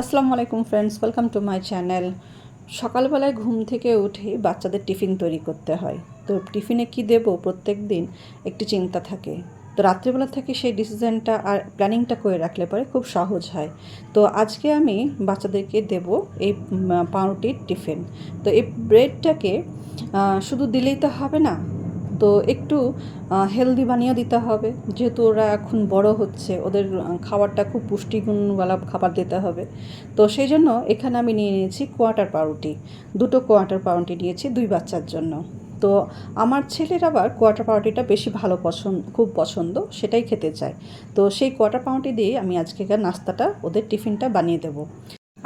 আসসালামু আলাইকুম friends welcome to my channel সকালবেলায় ঘুম থেকে উঠে বাচ্চাদের টিফিন তৈরি করতে হয়। তো টিফিনে কি দেব? প্রত্যেক দিন একটি চিন্তা থাকে। তো রাত্রিবেলা থেকে সেই ডিসিশনটা আর প্ল্যানিংটা করে রাখলে পরে খুব সহজ হয়। তো আজকে আমি বাচ্চাদেরকে দেব এই পাউরুটির টিফিন। তো এই ব্রেডটাকে শুধু দিলেই তো হবে না তো একটু হেলদি বানিয়ে দিতে হবে। যেহেতু ওরা এখন বড় হচ্ছে, ওদের খাবারটা খুব পুষ্টিগুণওয়ালা খাবার দিতে হবে। তো সেই জন্য এখানে আমি নিয়ে নিয়েছি কোয়াটার পাউরুটি। দুটো কোয়াটার পাউরুটি নিয়েছি দুই বাচ্চার জন্য। তো আমার ছেলের আবার কোয়াটার পাউরুটিটা বেশি ভালো পছন্দ খুব পছন্দ, সেটাই খেতে চায়। তো সেই কোয়াটার পাউরুটি দিয়ে আমি আজকেকার নাস্তাটা ওদের টিফিনটা বানিয়ে দেবো।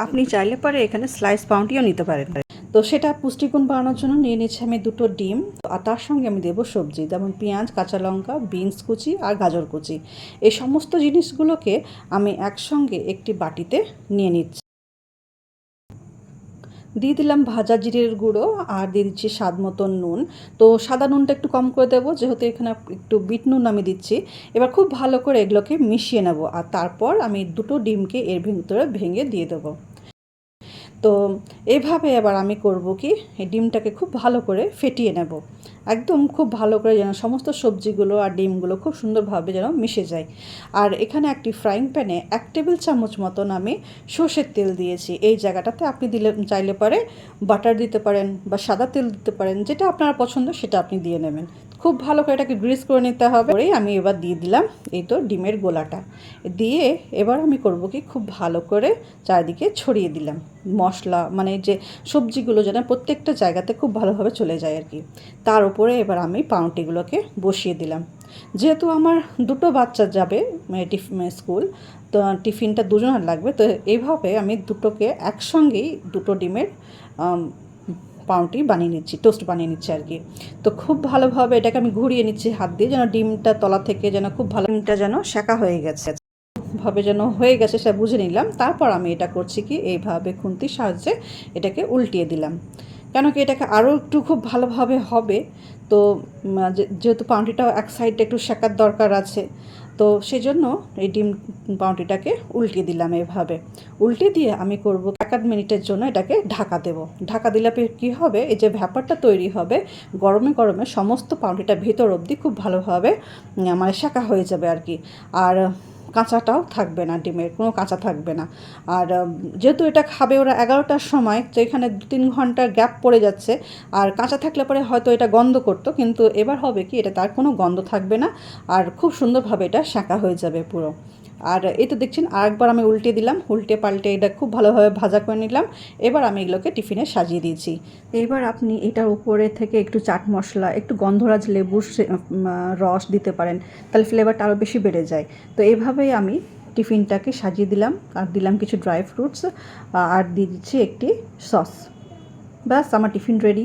আপনি চাইলে পরে এখানে স্লাইস পাউরুটিও নিতে পারেন। তো সেটা পুষ্টিগুণ বাড়ানোর জন্য নিয়ে নিচ্ছি আমি দুটো ডিম, আর তার সঙ্গে আমি দেবো সবজি, যেমন পেঁয়াজ, কাঁচা লঙ্কা, বিনস কুচি আর গাজর কুচি। এই সমস্ত জিনিসগুলোকে আমি একসঙ্গে একটি বাটিতে নিয়ে নিচ্ছি। দিয়ে দিলাম ভাজা জিরের গুঁড়ো আর দিয়ে দিচ্ছি স্বাদ মতন নুন। তো সাদা নুনটা একটু কম করে দেবো, যেহেতু এখানে একটু বিট নুন আমি দিচ্ছি। এবার খুব ভালো করে এগুলোকে মিশিয়ে নেব, আর তারপর আমি দুটো ডিমকে এর ভিতরে ভেঙে দিয়ে দেবো। তো এভাবে এবার আমি করব কি, এই ডিমটাকে খুব ভালো করে ফেটিয়ে নেব। একদম খুব ভালো করে যেন সমস্ত সবজিগুলো আর ডিমগুলো খুব সুন্দরভাবে যেন মিশে যায়। আর এখানে একটি ফ্রাইং প্যানে এক টেবিল চামচ মতন আমি সর্ষের তেল দিয়েছি। এই জায়গাটাতে আপনি দিলে, চাইলে পারে বাটার দিতে পারেন বা সাদা তেল দিতে পারেন, যেটা আপনার পছন্দ সেটা আপনি দিয়ে নেবেন। খুব ভালো করে এটাকে গ্রিস করে নিতে হবে। করেই আমি এবার দিয়ে দিলাম এই তো ডিমের গোলাটা। দিয়ে এবার আমি করব কি খুব ভালো করে চারিদিকে ছড়িয়ে দিলাম। মশলা মানে যে সবজিগুলো যেন প্রত্যেকটা জায়গাতে খুব ভালোভাবে চলে যায় আর কি। তার উপরে এবার আমি পাউরুটিগুলোকে বসিয়ে দিলাম। যেহেতু আমার দুটো বাচ্চা যাবে মানে মানে স্কুল, তো টিফিনটা দুজনের লাগবে, তো এইভাবে আমি দুটোকে একসঙ্গেই দুটো ডিমের পাউরুটি বানিয়ে নিচ্ছি টোস্ট বানিয়ে নিচ্ছি আর কি। তো খুব ভালোভাবে এটাকে আমি ঘুরিয়ে নিচ্ছি হাত দিয়ে, যেন ডিমটা তলা থেকে যেন খুব ভালো ডিমটা যেন শেখা হয়ে গেছে। ভাবে যেন হয়ে গেছে সেটা বুঝে নিলাম। তারপর আমি এটা করছি কি, এইভাবে খুন্তির সাহায্যে এটাকে উল্টিয়ে দিলাম। কেন কি এটাকে আরও একটু খুব ভালোভাবে হবে। তো যেহেতু পাউরুটিটাও এক সাইডটা একটু শেখার দরকার আছে, তো সেই জন্য এই ডিম পাউরুটিটাকে উল্টিয়ে দিলাম এভাবে। উল্টে দিয়ে আমি করব আধ মিনিটের জন্য এটাকে ঢাকা দেব। ঢাকা দিলে কী হবে? এই যে ভ্যাপারটা তৈরি হবে, গরমে গরমে সমস্ত পাউরুটিটা ভেতর অবধি খুব ভালোভাবে মানে শেখা হয়ে যাবে আর কি। আর কাঁচাটাও থাকবে না ডিমের, কোনো কাঁচা থাকবে না। আর যেহেতু এটা খাবে ওরা এগারোটার সময়, তো এখানে দু তিন ঘণ্টার গ্যাপ পড়ে যাচ্ছে। আর কাঁচা থাকলে পরে হয়তো এটা গন্ধ করতো, কিন্তু এবার হবে কি এটা তার কোনো গন্ধ থাকবে না। আর খুব সুন্দরভাবে এটা শাঁকা হয়ে যাবে পুরো। আর এই তো দেখছেন, আরেকবার আমি উল্টে দিলাম, উল্টে পাল্টে এটা খুব ভালোভাবে ভাজা করে নিলাম। এবার আমি এগুলোকে টিফিনে সাজিয়ে দিয়েছি। এবার আপনি এটার উপরে থেকে একটু চাট মশলা, একটু গন্ধরাজ লেবুর রস দিতে পারেন, তাহলে ফ্লেভারটা আরও বেশি বেড়ে যায়। তো এভাবেই আমি টিফিনটাকে সাজিয়ে দিলাম, আর দিলাম কিছু ড্রাই ফ্রুটস আর দিয়ে দিচ্ছি একটি সস ব্যাস, আমার টিফিন রেডি